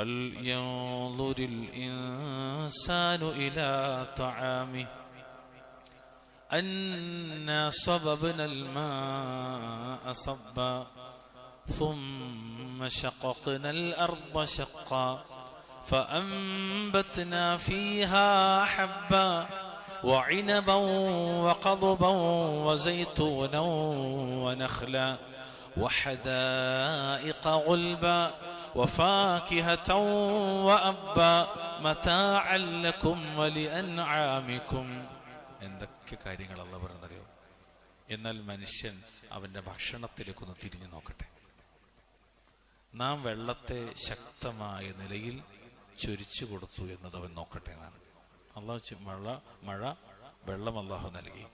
فلينظر الإنسان إلى طعامه. أنا صببنا الماء صبا ثم شققنا الأرض شقا فأنبتنا فيها حبا وعنبا وقضبا وزيتونا ونخلا وحدائق غلبا وفاكهة وأبا متاعا لكم ولأنعامكم എന്തൊക്കെ കാര്യങ്ങളല്ല പറഞ്ഞറിയോ എന്നാൽ മനുഷ്യൻ അവന്റെ ഭക്ഷണത്തിലേക്കൊന്ന് തിരിഞ്ഞു നോക്കട്ടെ നാം വെള്ളത്തെ ശക്തമായ നിലയിൽ ചൊരിച്ചു കൊടുത്തു എന്നത് അവൻ നോക്കട്ടെ എന്നാണ് അള്ളാഹു ചെ- മഴ മഴ വെള്ളം അള്ളാഹു നൽകി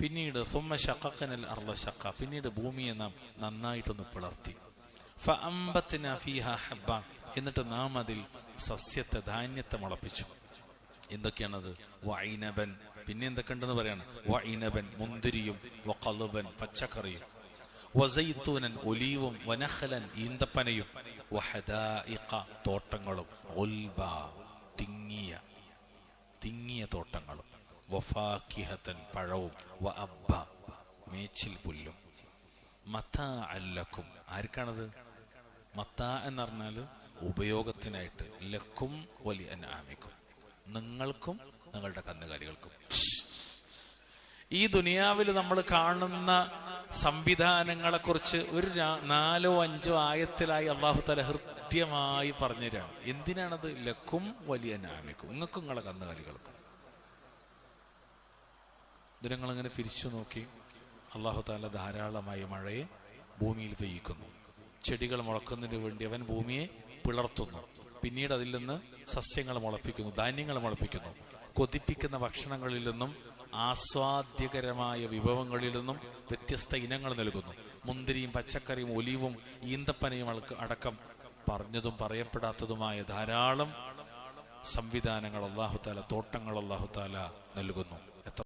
പിന്നീട് സുമ്മ ഷക്കനൽ അർള ഷക്ക പിന്നീട് ഭൂമിയെ നാം നന്നായിട്ടൊന്ന് പിളർത്തി ഫഅംബത്ന ഫീഹ ഹബ്ബ എന്നിട്ട് നാം അതിൽ സസ്യത്തെ ധാന്യത്തെ മുളപ്പിച്ചു. എന്തൊക്കെയാണത്? വൈനബൻ പിന്നെ എന്തൊക്കെ ഉണ്ടെന്ന് പറയാണ്? വൈനബൻ മുന്തിരിയും വഖലുബൻ പച്ചക്കറിയും. വസൈത്തൂനൻ ഒലീവും വനഹലൻ ഈന്തപ്പനയും. വഹദായിഖ തോട്ടങ്ങളും. ഉൽബ തിങ്ങിയ തിങ്ങിയ തോട്ടങ്ങളും. വഫാക്കിഹത്തൻ പഴവും. വ അബ്ബ മേച്ചിൽ പുല്ലും. മത അല്ലക്കും ആർക്കാണത്? മത്ത എന്ന് പറഞ്ഞാൽ ഉപയോഗത്തിനായിട്ട്. ലക്കും വലിയ അനാമിക്കും. നിങ്ങൾക്കും നിങ്ങളുടെ കന്നുകാലികൾക്കും. ഈ ദുനിയാവിൽ നമ്മൾ കാണുന്ന സംവിധാനങ്ങളെ കുറിച്ച് ഒരു നാലോ അഞ്ചോ ആയത്തിലായി അള്ളാഹു തല ഹൃദ്യമായി പറഞ്ഞുതരാണ് എന്തിനാണത്? ലക്കും വലിയ നാമിക്കും നിങ്ങൾക്കും നിങ്ങളെ കന്നുകാലികൾക്കും. ദിനങ്ങളിങ്ങനെ പിരിച്ചു നോക്കി? അള്ളാഹു താല ധാരാളമായി മഴയെ ഭൂമിയിൽ പെയ്യിക്കുന്നു. ചെടികൾ മുളക്കുന്നതിന് വേണ്ടി അവൻ ഭൂമിയെ പിളർത്തുന്നു. പിന്നീട് അതിൽ നിന്ന് സസ്യങ്ങൾ മുളപ്പിക്കുന്നു ധാന്യങ്ങൾ മുളപ്പിക്കുന്നു. കൊതിപ്പിക്കുന്ന ഭക്ഷണങ്ങളിൽ നിന്നും ആസ്വാദ്യകരമായ വിഭവങ്ങളിൽ നിന്നും വ്യത്യസ്ത ഇനങ്ങൾ നൽകുന്നു. മുന്തിരിയും പച്ചക്കറിയും ഒലിവും ഈന്തപ്പനയും അടക്കം പറഞ്ഞതും പറയപ്പെടാത്തതുമായ ധാരാളം സംവിധാനങ്ങൾ അള്ളാഹുത്താല തോട്ടങ്ങൾ അള്ളാഹുത്താല നൽകുന്നു.